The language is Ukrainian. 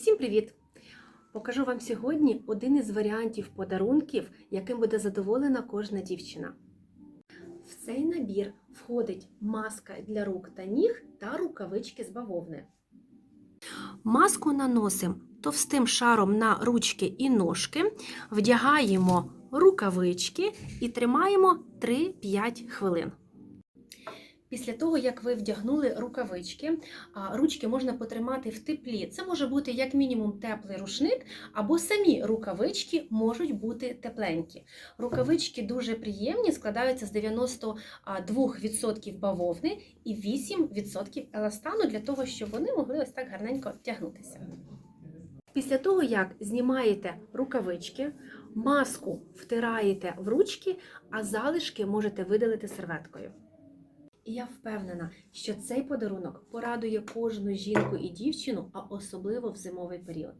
Всім привіт! Покажу вам сьогодні один із варіантів подарунків, яким буде задоволена кожна дівчина. В цей набір входить маска для рук та ніг та рукавички з бавовни. Маску наносимо товстим шаром на ручки і ножки, вдягаємо рукавички і тримаємо 3-5 хвилин. Після того, як ви вдягнули рукавички, ручки можна потримати в теплі. Це може бути як мінімум теплий рушник, або самі рукавички можуть бути тепленькі. Рукавички дуже приємні, складаються з 92% бавовни і 8% еластану для того, щоб вони могли ось так гарненько тягнутися. Після того, як знімаєте рукавички, маску втираєте в ручки, а залишки можете видалити серветкою. І я впевнена, що цей подарунок порадує кожну жінку і дівчину, а особливо в зимовий період.